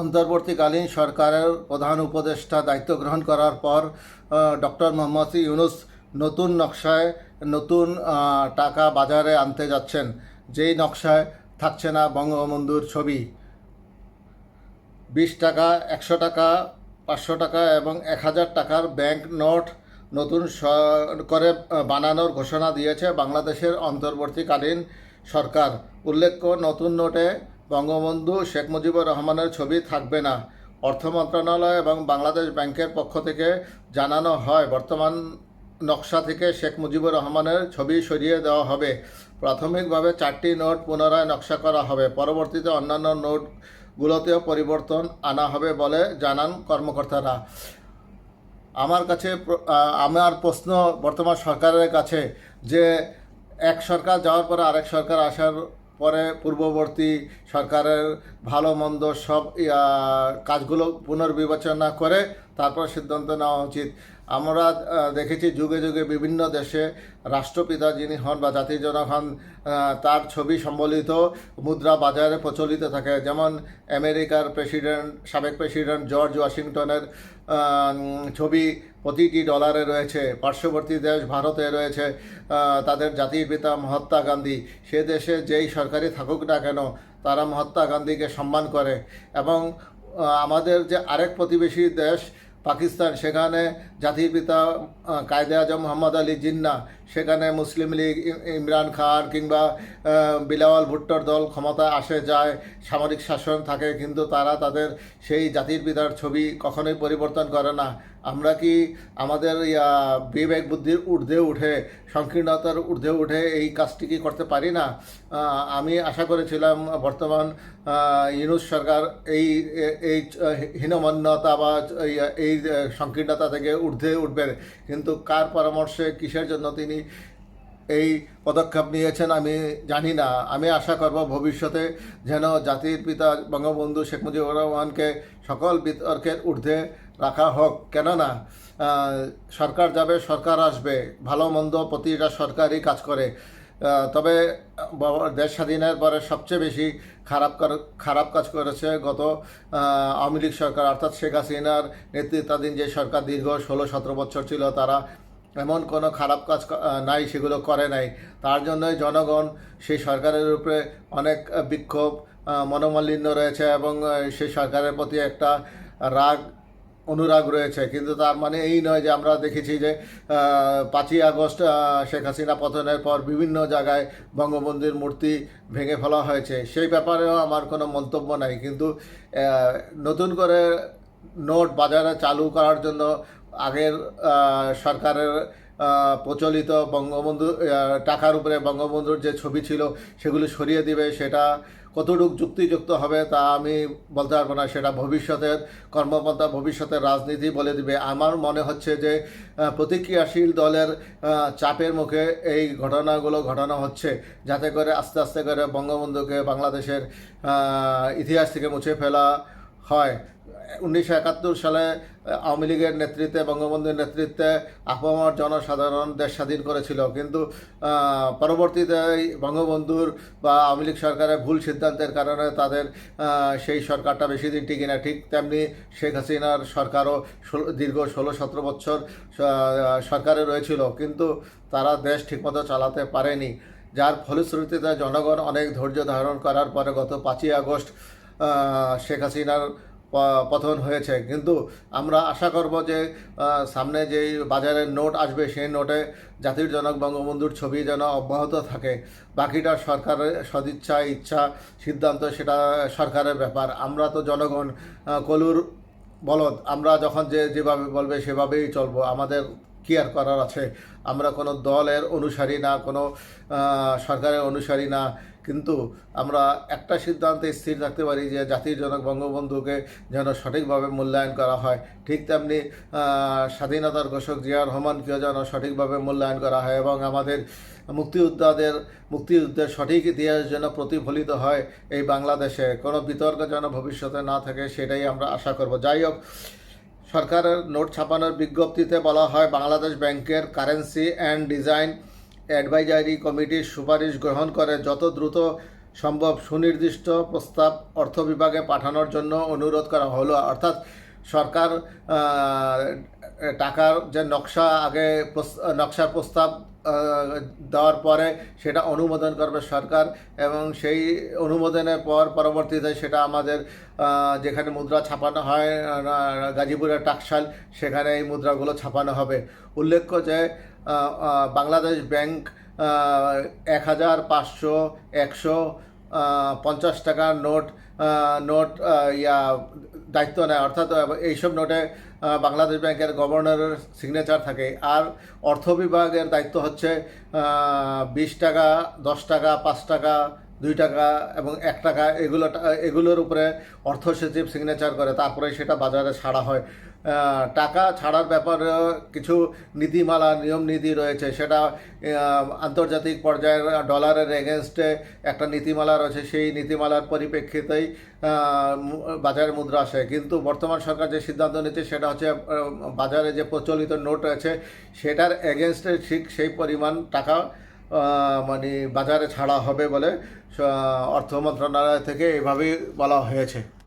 অন্তর্বর্তীকালীন সরকারের প্রধান উপদেষ্টা দায়িত্ব গ্রহণ করার পর ডক্টর মোহাম্মদ ইউনুস নতুন নকশায় নতুন টাকা বাজারে আনতে যাচ্ছেন। যেই নকশায় থাকছে না বঙ্গবন্ধুর ছবি। বিশ টাকা, একশো টাকা, পাঁচশো টাকা এবং এক হাজার টাকার ব্যাংক নোট নতুন করে বানানোর ঘোষণা দিয়েছে বাংলাদেশের অন্তর্বর্তীকালীন সরকার। উল্লেখ্য, নতুন নোটে বঙ্গবন্ধু শেখ মুজিবুর রহমানের ছবি থাকবে না। অর্থ মন্ত্রণালয় এবং বাংলাদেশ ব্যাংকের পক্ষ থেকে জানানো হয়, বর্তমান নকশা থেকে শেখ মুজিবুর রহমানের ছবি সরিয়ে দেওয়া হবে। প্রাথমিকভাবে চারটি নোট পুনরায় নকশা করা হবে। পরবর্তীতে অন্যান্য নোটগুলোতেও পরিবর্তন আনা হবে বলে জানান কর্মকর্তারা। আমার কাছে আমার প্রশ্ন বর্তমান সরকারের কাছে যে এক সরকার যাওয়ার পরে আরেক সরকার আসার পরে পূর্ববর্তী সরকারের ভালো, মন্দ সব কাজগুলো পুনর্বিবেচনা করে তারপর সিদ্ধান্ত নেওয়া উচিত। আমরা দেখেছি যুগে যুগে বিভিন্ন দেশে রাষ্ট্রপিতা যিনি হন বা জাতির জনক হন তার ছবি সম্বলিত মুদ্রা বাজারে প্রচলিত থাকে। যেমন আমেরিকার প্রেসিডেন্ট, সাবেক প্রেসিডেন্ট জর্জ ওয়াশিংটনের ছবি প্রতিটি ডলারে রয়েছে, পার্শ্ববর্তী দেশ ভারতে রয়েছে তাদের জাতির পিতা মহাত্মা গান্ধী। সে দেশে যেই সরকারি থাকুক না কেন, তারা মহাত্মা গান্ধীকে সম্মান করে। এবং আমাদের যে আরেক প্রতিবেশী দেশ পাকিস্তান, সেখানে জাতির পিতা কায়দে আজম, মোহাম্মদ আলী জিন্না সেখানে মুসলিম লীগ ইমরান খান কিংবা বিলাওয়াল ভুট্টোর দল ক্ষমতায় আসে, যায়, সামরিক শাসন থাকে, কিন্তু তারা তাদের সেই জাতির পিতার ছবি কখনোই পরিবর্তন করে না। আমরা কি আমাদের বিবেক বুদ্ধির ঊর্ধ্বে উঠে, সংকীর্ণতার ঊর্ধ্বে উঠে এই কাজটি কি করতে পারি না? আমি আশা করেছিলাম বর্তমান ইউনুস সরকার এই এই, হীনমন্যতা বা এই- সংকীর্ণতা থেকে ঊর্ধ্বে উঠবেন কিন্তু কার পরামর্শে, কিসের জন্য তিনি এই পদক্ষেপ নিয়েছেন, আমি জানি না। আমি আশা করব ভবিষ্যতে যেন জাতির পিতা বঙ্গবন্ধু শেখ মুজিবুর রহমানকে সকল বিতর্কের ঊর্ধ্বে রাখা হোক। কেননা সরকার যাবে, সরকার আসবে, ভালো মন্দ প্রতিটা সরকারই কাজ করে। তবে দেশ স্বাধীনের পরে সবচেয়ে বেশি খারাপ খারাপ কাজ করেছে গত আওয়ামী লীগ সরকার। অর্থাৎ শেখ হাসিনার নেতৃত্বাধীন যে সরকার দীর্ঘ ষোলো সতেরো বছর ছিল, তারা এমন কোনো খারাপ কাজ নাই, সেগুলো করে নাই। তার জন্যই জনগণ সেই সরকারের উপরে অনেক বিক্ষোভ মনোমালিন্য রয়েছে এবং সেই সরকারের প্রতি একটা রাগ, অনুরাগ রয়েছে। কিন্তু তার মানে এই নয় যে আমরা দেখেছি যে পাঁচই আগস্ট শেখ হাসিনা পতনের পর বিভিন্ন জায়গায় বঙ্গবন্ধুর মূর্তি ভেঙে ফেলা হয়েছে। সেই ব্যাপারেও আমার কোনো মন্তব্য নাই। কিন্তু নতুন করে নোট বাজারে চালু করার জন্য আগের সরকারের প্রচলিত বঙ্গবন্ধু টাকার উপরে বঙ্গবন্ধুর যে ছবি ছিল সেগুলি সরিয়ে দিবে, সেটা কতটুকু যুক্তিযুক্ত হবে তা আমি বলতে পারব না। সেটা ভবিষ্যতের কর্মপন্থা, ভবিষ্যতের রাজনীতি বলে দিবে। আমার মনে হচ্ছে যে প্রতিক্রিয়াশীল দলের চাপের মুখে এই ঘটনাগুলো ঘটানো হচ্ছে। যাতে করে আস্তে আস্তে করে বঙ্গবন্ধুকে বাংলাদেশের ইতিহাস থেকে মুছে ফেলা হয়। উনিশশো একাত্তর সালে আওয়ামী লীগের নেতৃত্বে, বঙ্গবন্ধুর নেতৃত্বে আপামর জনসাধারণ দেশ স্বাধীন করেছিল। কিন্তু পরবর্তীতে বঙ্গবন্ধুর বা আওয়ামী লীগ সরকারের ভুল সিদ্ধান্তের কারণে তাদের সেই সরকারটা বেশি দিন টিকে না। ঠিক তেমনি শেখ হাসিনার সরকারও দীর্ঘ ষোলো সতেরো বছর সরকারে রয়েছিল। কিন্তু তারা দেশ ঠিকমতো চালাতে পারেনি। যার ফলশ্রুতিতে জনগণ অনেক ধৈর্য ধারণ করার পরে গত পাঁচই আগস্ট শেখ হাসিনার পতন হয়েছে। কিন্তু আমরা আশা করব যে সামনে যেই বাজারের নোট আসবে, সেই নোটে জাতির জনক বঙ্গবন্ধুর ছবি যেন অব্যাহত থাকে। বাকিটা সরকারের সদিচ্ছা, ইচ্ছা, সিদ্ধান্ত সেটা সরকারের ব্যাপার। আমরা তো জনগণ কলুর বলদ। আমরা যখন যে যেভাবে বলবে সেভাবেই চলবো। আমাদের কি আর করার আছে। আমরা কোনো দলের অনুসারী না, কোনো সরকারের অনুসারী না। কিন্তু আমরা একটা সিদ্ধান্তে স্থির থাকতে পারি যে জাতির জনক বঙ্গবন্ধুকে যেন সঠিকভাবে মূল্যায়ন করা হয়। ঠিক তেমনি স্বাধীনতার ঘোষক জিয়া রহমানকেও যেন সঠিকভাবে মূল্যায়ন করা হয় এবং আমাদের মুক্তিযোদ্ধাদের, মুক্তিযুদ্ধের সঠিক ইতিহাস যেন প্রতিফলিত হয় এই বাংলাদেশে। কোনো বিতর্ক যেন ভবিষ্যতে না থাকে সেটাই আমরা আশা করব। যাই হোক, সরকারের নোট ছাপানোর বিজ্ঞপ্তিতে বলা হয়, বাংলাদেশ ব্যাংকের কারেন্সি অ্যান্ড ডিজাইন অ্যাডভাইজারি কমিটির সুপারিশ গ্রহণ করে যত দ্রুত সম্ভব সুনির্দিষ্ট প্রস্তাব অর্থ বিভাগে পাঠানোর জন্য অনুরোধ করা হলো। অর্থাৎ সরকার টাকার যে নকশা আগে নকশার প্রস্তাব দেওয়ার পরে সেটা অনুমোদন করবে সরকার এবং সেই অনুমোদনের পর পরবর্তীতে সেটা আমাদের যেখানে মুদ্রা ছাপানো হয় গাজীপুরের টাকশাল, সেখানে এই মুদ্রাগুলো ছাপানো হবে। উল্লেখ্য যে বাংলাদেশ ব্যাংক এক হাজার পাঁচশো, একশো পঞ্চাশ টাকার নোট নোট ইয়া, দায়িত্ব নেয়। অর্থাৎ এইসব নোটে বাংলাদেশ ব্যাংকের গভর্নরের সিগনেচার থাকে। আর অর্থ বিভাগের দায়িত্ব হচ্ছে বিশ টাকা, দশ টাকা, পাঁচ টাকা, দুই টাকা এবং এক টাকা। এগুলো, এগুলোর উপরে অর্থ সচিব সিগনেচার করে। তারপরে সেটা বাজারে ছাড়া হয়। টাকা ছাড়ার ব্যাপারে কিছু নীতিমালা নিয়ম নীতি রয়েছে। সেটা আন্তর্জাতিক পর্যায়ে ডলারের এগেনস্টে একটা নীতিমালা রয়েছে। সেই নীতিমালার পরিপ্রেক্ষিতেই আহ, মু- বাজারে মুদ্রা আসে। কিন্তু বর্তমান সরকার যে সিদ্ধান্ত নিচ্ছে সেটা হচ্ছে বাজারে যে প্রচলিত নোট রয়েছে সেটার এগেনস্টে ঠিক সেই পরিমাণ টাকা মানে বাজারে ছাড়া হবে বলে অর্থ মন্ত্রণালয় থেকে এভাবেই বলা হয়েছে।